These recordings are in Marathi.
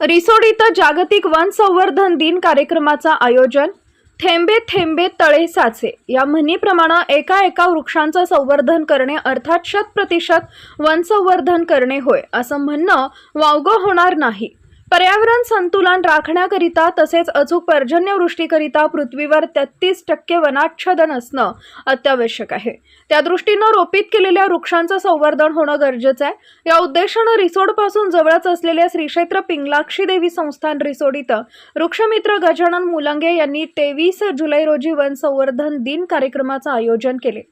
रिसोड इथं जागतिक वन संवर्धन दिन कार्यक्रमाचं आयोजन. थेंबे थेंबे तळे साचे. या म्हणीप्रमाणे एका एका वृक्षांचं संवर्धन करणे अर्थात शत प्रतिशत वन संवर्धन करणे होय. असं म्हणणं वावगं होणार नाही. पर्यावरण संतुलन राखण्याकरिता तसेच अचूक पर्जन्यवृष्टीकरिता पृथ्वीवर तेहतीस टक्के वनाच्छादन असणं अत्यावश्यक आहे. त्या दृष्टीनं रोपित केलेल्या वृक्षांचं संवर्धन होणं गरजेचं आहे. या उद्देशानं रिसोडपासून जवळच असलेल्या श्रीक्षेत्र पिंगलाक्षी देवी संस्थान रिसोड इथं वृक्षमित्र गजानन मुलंगे यांनी तेवीस जुलै रोजी वन संवर्धन दिन कार्यक्रमाचं आयोजन केले.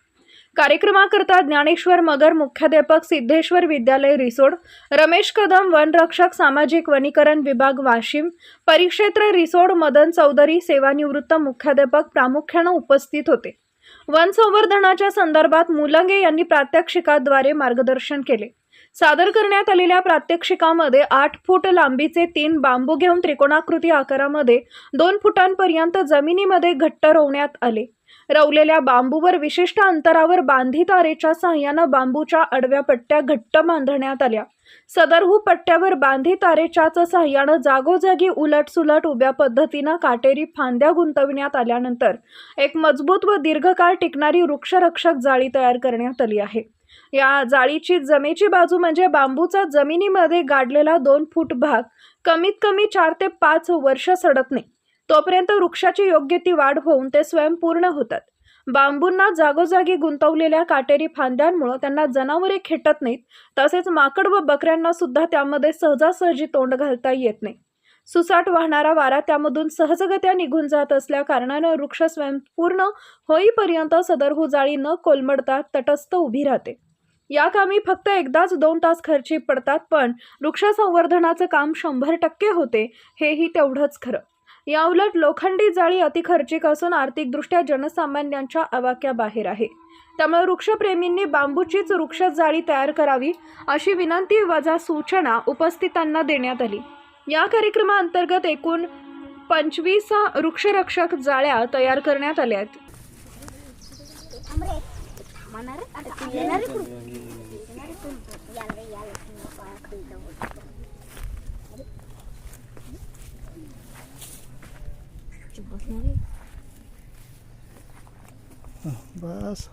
कार्यक्रमाकरता ज्ञानेश्वर मगर मुख्याध्यापक सिद्धेश्वर विद्यालय रिसोड रमेश कदम वनरक्षक सामाजिक वनीकरण विभाग वाशिम परिक्षेत्र रिसोड मदन चौधरी सेवानिवृत्त मुख्याध्यापक प्रामुख्यानं उपस्थित होते. वन संवर्धनाच्या संदर्भात मुलंगे यांनी प्रात्यक्षिकाद्वारे मार्गदर्शन केले. सादर करण्यात आलेल्या प्रात्यक्षिकामध्ये आठ फूट लांबीचे तीन बांबू घेऊन त्रिकोणाकृती आकारामध्ये दोन फुटांपर्यंत जमिनीमध्ये घट्ट रोवण्यात आले. रवलेल्या बांबूवर विशिष्ट अंतरावर बांधी तारेच्या सहाय्यानं बांबूच्या आडव्या पट्ट्या घट्ट बांधण्यात आल्या. सदरहू पट्ट्यावर बांधी तारेच्याच सहाय्यानं जागोजागी उलटसुलट उभ्या पद्धतीनं काटेरी फांद्या गुंतविण्यात आल्यानंतर एक मजबूत व दीर्घकाळ टिकणारी वृक्षरक्षक जाळी तयार करण्यात आली आहे. या जाळीची जमेची बाजू म्हणजे बांबूचा जमिनीमध्ये गाडलेला दोन फूट भाग कमीत कमी चार ते पाच वर्ष सडत नाही. तोपर्यंत वृक्षाची योग्य ती वाढ होऊन ते स्वयंपूर्ण होतात. बांबूंना जागोजागी गुंतवलेल्या काटेरी फांद्यांमुळे त्यांना जनावरे खेटत नाहीत तसेच माकड व बकऱ्यांना सुद्धा त्यामध्ये सहजासहजी तोंड घालता येत नाही. सुसाट वाहणारा वारा त्यामधून सहजगत्या निघून जात असल्या कारणानं वृक्ष स्वयंपूर्ण होईपर्यंत सदरहू जाळी न कोलमडता तटस्थ उभी राहते. या कामी फक्त एकदाच दोन तास खर्ची पडतात पण वृक्ष संवर्धनाचं काम शंभर टक्के होते हेही तेवढंच खरं. याउलट लोखंडी जाळी अतिखर्चिक असून आर्थिकदृष्ट्या जनसामान्यांच्या आवाक्याबाहेर आहे. त्यामुळे वृक्षप्रेमींनी बांबूचीच वृक्ष जाळी तयार करावी अशी विनंती वजा सूचना उपस्थितांना देण्यात आली. या कार्यक्रमाअंतर्गत एकूण पंचवीस वृक्षरक्षक जाळ्या तयार करण्यात आल्या आहेत. Oh, bass.